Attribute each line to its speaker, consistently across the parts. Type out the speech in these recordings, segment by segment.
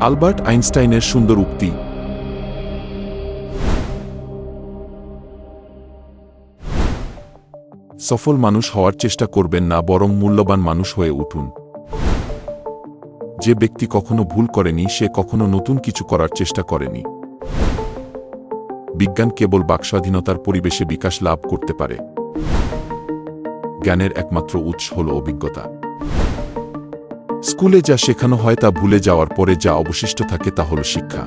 Speaker 1: Albert আইনস্টাইনের সুন্দর উক্তি। সফল মানুষ হওয়ার চেষ্টা করবেন না, বরং মূল্যবান মানুষ হয়ে উঠুন। যে ব্যক্তি কখনো ভুল করেনি, সে কখনো নতুন কিছু করার চেষ্টা করেনি। বিজ্ঞান কেবল বাকস্বাধীনতার পরিবেশে বিকাশ লাভ করতে পারে। জ্ঞানের একমাত্র উৎস হল অভিজ্ঞতা। স্কুলে যা শেখানো হয় তা ভুলে যাওয়ার পরে যা অবশিষ্ট থাকে তা হল শিক্ষা।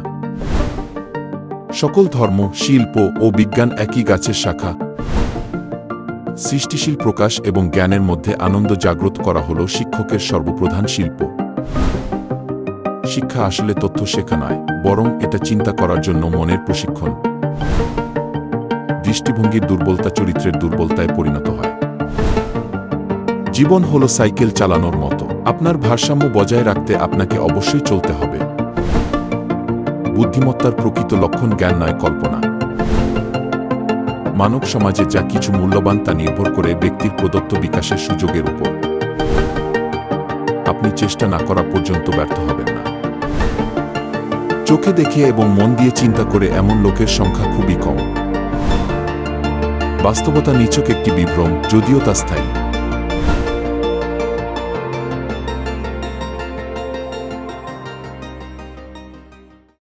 Speaker 1: সকল ধর্ম, শিল্প ও বিজ্ঞান একই গাছের শাখা। সৃষ্টিশীল প্রকাশ এবং জ্ঞানের মধ্যে আনন্দ জাগ্রত করা হল শিক্ষকের সর্বপ্রধান শিল্প। শিক্ষা আসলে তথ্য শেখা নয়, বরং এটা চিন্তা করার জন্য মনের প্রশিক্ষণ। দৃষ্টিভঙ্গির দুর্বলতা চরিত্রের দুর্বলতায় পরিণত হয়। জীবন হল সাইকেল চালানোর মতো। আপনার ভারসাম্য বজায় রাখতে আপনাকে অবশ্যই চলতে হবে। বুদ্ধিমত্তার প্রকৃত লক্ষণ জ্ঞান নয়, কল্পনা। মানব সমাজে যা কিছু মূল্যবান তা নির্ভর করে ব্যক্তির প্রদত্ত বিকাশের সুযোগের উপর। আপনি চেষ্টা না করা পর্যন্ত ব্যর্থ হবেন না। চোখে দেখে এবং মন দিয়ে চিন্তা করে এমন লোকের সংখ্যা খুবই কম। বাস্তবতা নিছক একটি বিভ্রম, যদিও তা স্থায়ী।